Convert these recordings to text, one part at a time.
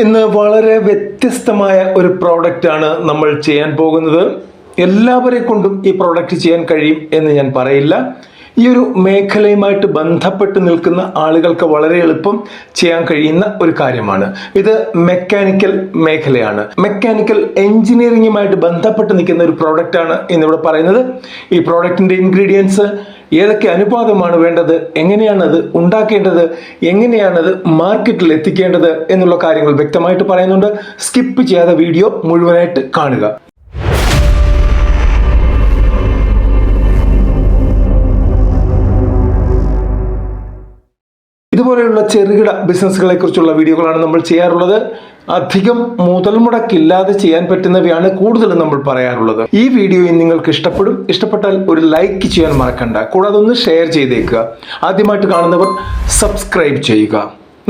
ഇന്ന് വളരെ വ്യത്യസ്തമായ ഒരു പ്രോഡക്റ്റാണ് നമ്മൾ ചെയ്യാൻ പോകുന്നത്. എല്ലാവരെ കൊണ്ടും ഈ പ്രോഡക്റ്റ് ചെയ്യാൻ കഴിയും എന്ന് ഞാൻ പറയില്ല. ഈ ഒരു മേഖലയുമായിട്ട് ബന്ധപ്പെട്ട് നിൽക്കുന്ന ആളുകൾക്ക് വളരെ എളുപ്പം ചെയ്യാൻ കഴിയുന്ന ഒരു കാര്യമാണ്. ഇത് മെക്കാനിക്കൽ മേഖലയാണ്. മെക്കാനിക്കൽ എഞ്ചിനീയറിംഗുമായിട്ട് ബന്ധപ്പെട്ട് നിൽക്കുന്ന ഒരു പ്രോഡക്റ്റാണ് ഇന്നിവിടെ പറയുന്നത്. ഈ പ്രോഡക്റ്റിന്റെ ഇൻഗ്രീഡിയൻസ് ഏതൊക്കെ അനുപാതമാണ് വേണ്ടത്? എങ്ങനെയാണത് ഉണ്ടാക്കേണ്ടത്? എങ്ങനെയാണത് മാർക്കറ്റിൽ എത്തിക്കേണ്ടത്? എന്നുള്ള കാര്യങ്ങൾ വ്യക്തമായിട്ട് പറയുന്നുണ്ട്. സ്കിപ്പ് ചെയ്യാതെ വീഡിയോ മുഴുവനായിട്ട് കാണുക. ഇതുപോലെയുള്ള ചെറുകിട ബിസിനസ്സുകളെ കുറിച്ചുള്ള വീഡിയോകളാണ് നമ്മൾ ചെയ്യാറുള്ളത്. അധികം മുതൽ മുടക്കില്ലാതെ ചെയ്യാൻ പറ്റുന്നവയാണ് കൂടുതലും നമ്മൾ പറയാറുള്ളത്. ഈ വീഡിയോ നിങ്ങൾക്ക് ഇഷ്ടപ്പെടും. ഇഷ്ടപ്പെട്ടാൽ ഒരു ലൈക്ക് ചെയ്യാൻ മറക്കണ്ട. കൂടാതെ ഒന്ന് ഷെയർ ചെയ്തേക്കുക. ആദ്യമായിട്ട് കാണുന്നവർ സബ്സ്ക്രൈബ് ചെയ്യുക.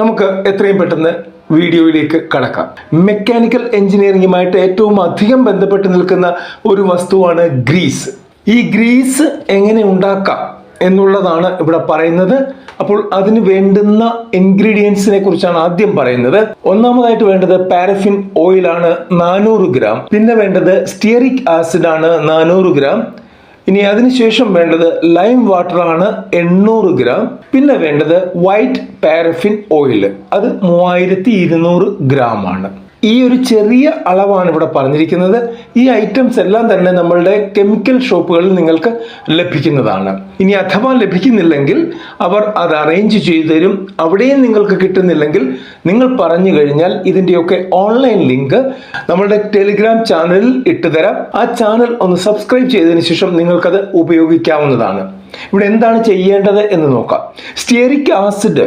നമുക്ക് എത്രയും പെട്ടെന്ന് വീഡിയോയിലേക്ക് കടക്കാം. മെക്കാനിക്കൽ എഞ്ചിനീയറിംഗുമായിട്ട് ഏറ്റവും അധികം ബന്ധപ്പെട്ട് നിൽക്കുന്ന ഒരു വസ്തുവാണ് ഗ്രീസ് ഈ ഗ്രീസ് എങ്ങനെ ഉണ്ടാക്കാം? എന്നുള്ളതാണ് ഇവിടെ പറയുന്നത്. അപ്പോൾ അതിന് വേണ്ടുന്ന ഇൻഗ്രീഡിയൻസിനെ കുറിച്ചാണ് ആദ്യം പറയുന്നത്. ഒന്നാമതായിട്ട് വേണ്ടത് പാരഫിൻ ഓയിൽ ആണ് നാനൂറ് ഗ്രാം. പിന്നെ വേണ്ടത് സ്റ്റിയറിക് ആസിഡ് ആണ് നാനൂറ് ഗ്രാം. ഇനി അതിനുശേഷം വേണ്ടത് ലൈം വാട്ടർ ആണ് എണ്ണൂറ് ഗ്രാം. പിന്നെ വേണ്ടത് വൈറ്റ് പാരഫിൻ ഓയിൽ. അത് മൂവായിരത്തി ഇരുന്നൂറ് ഗ്രാം ആണ് ഈ ഒരു ചെറിയ അളവാണ് ഇവിടെ പറഞ്ഞിരിക്കുന്നത്. ഈ ഐറ്റംസ് എല്ലാം തന്നെ നമ്മളുടെ കെമിക്കൽ ഷോപ്പുകളിൽ നിങ്ങൾക്ക് ലഭിക്കുന്നതാണ്. ഇനി അഥവാ ലഭിക്കുന്നില്ലെങ്കിൽ അവർ അത് അറേഞ്ച് ചെയ്തു തരും. അവിടെയും നിങ്ങൾക്ക് കിട്ടുന്നില്ലെങ്കിൽ നിങ്ങൾ പറഞ്ഞു കഴിഞ്ഞാൽ ഇതിന്റെയൊക്കെ ഓൺലൈൻ ലിങ്ക് നമ്മളുടെ ടെലിഗ്രാം ചാനലിൽ ഇട്ടുതരാം ആ ചാനൽ ഒന്ന് സബ്സ്ക്രൈബ് ചെയ്തതിന് ശേഷം നിങ്ങൾക്കത് ഉപയോഗിക്കാവുന്നതാണ്. ഇവിടെ എന്താണ് ചെയ്യേണ്ടത് എന്ന് നോക്കാം. സ്റ്റിയറിക് ആസിഡ്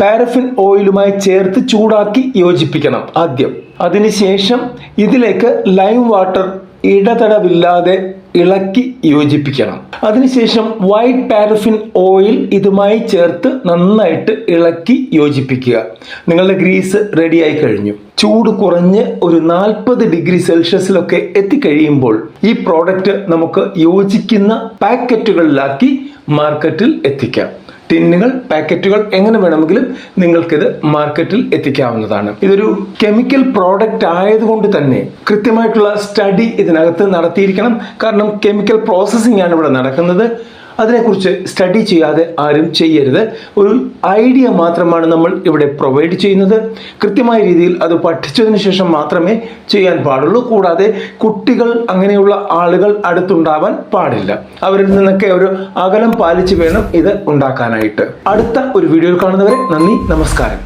പാരഫിൻ ഓയിലുമായി ചേർത്ത് ചൂടാക്കി യോജിപ്പിക്കണം ആദ്യം. അതിനുശേഷം ഇതിലേക്ക് ലൈം വാട്ടർ ഇടതടവില്ലാതെ ഇളക്കി യോജിപ്പിക്കണം. അതിനുശേഷം വൈറ്റ് പാരഫിൻ ഓയിൽ ഇതുമായി ചേർത്ത് നന്നായിട്ട് ഇളക്കി യോജിപ്പിക്കുക. നിങ്ങളുടെ ഗ്രീസ് റെഡിയായി കഴിഞ്ഞു. ചൂട് കുറഞ്ഞ് ഒരു നാൽപ്പത് ഡിഗ്രി സെൽഷ്യസിലൊക്കെ എത്തിക്കഴിയുമ്പോൾ ഈ പ്രോഡക്റ്റ് നമുക്ക് യോജിക്കുന്ന പാക്കറ്റുകളിലാക്കി മാർക്കറ്റിൽ എത്തിക്കാം. ടിന്നുകൾ പാക്കറ്റുകൾ എങ്ങനെ വേണമെങ്കിലും നിങ്ങൾക്കിത് മാർക്കറ്റിൽ എത്തിക്കാവുന്നതാണ്. ഇതൊരു കെമിക്കൽ പ്രോഡക്റ്റ് ആയതുകൊണ്ട് തന്നെ കൃത്യമായിട്ടുള്ള സ്റ്റഡി ഇതിനകത്ത് നടത്തിയിരിക്കണം. കാരണം കെമിക്കൽ പ്രോസസ്സിംഗ് ആണ് ഇവിടെ നടക്കുന്നത്. അതിനെക്കുറിച്ച് സ്റ്റഡി ചെയ്യാതെ ആരും ചെയ്യരുത്. ഒരു ഐഡിയ മാത്രമാണ് നമ്മൾ ഇവിടെ പ്രൊവൈഡ് ചെയ്യുന്നത്. കൃത്യമായ രീതിയിൽ അത് പഠിച്ചതിന് ശേഷം മാത്രമേ ചെയ്യാൻ പാടുള്ളൂ. കൂടാതെ കുട്ടികൾ അങ്ങനെയുള്ള ആളുകൾ അടുത്തുണ്ടാവാൻ പാടില്ല. അവരിൽ നിന്നൊക്കെ ഒരു അകലം പാലിച്ച് വേണം ഇത് ഉണ്ടാക്കാനായിട്ട്. അടുത്ത ഒരു വീഡിയോയിൽ കാണുന്നവരെ നന്ദി നമസ്കാരം.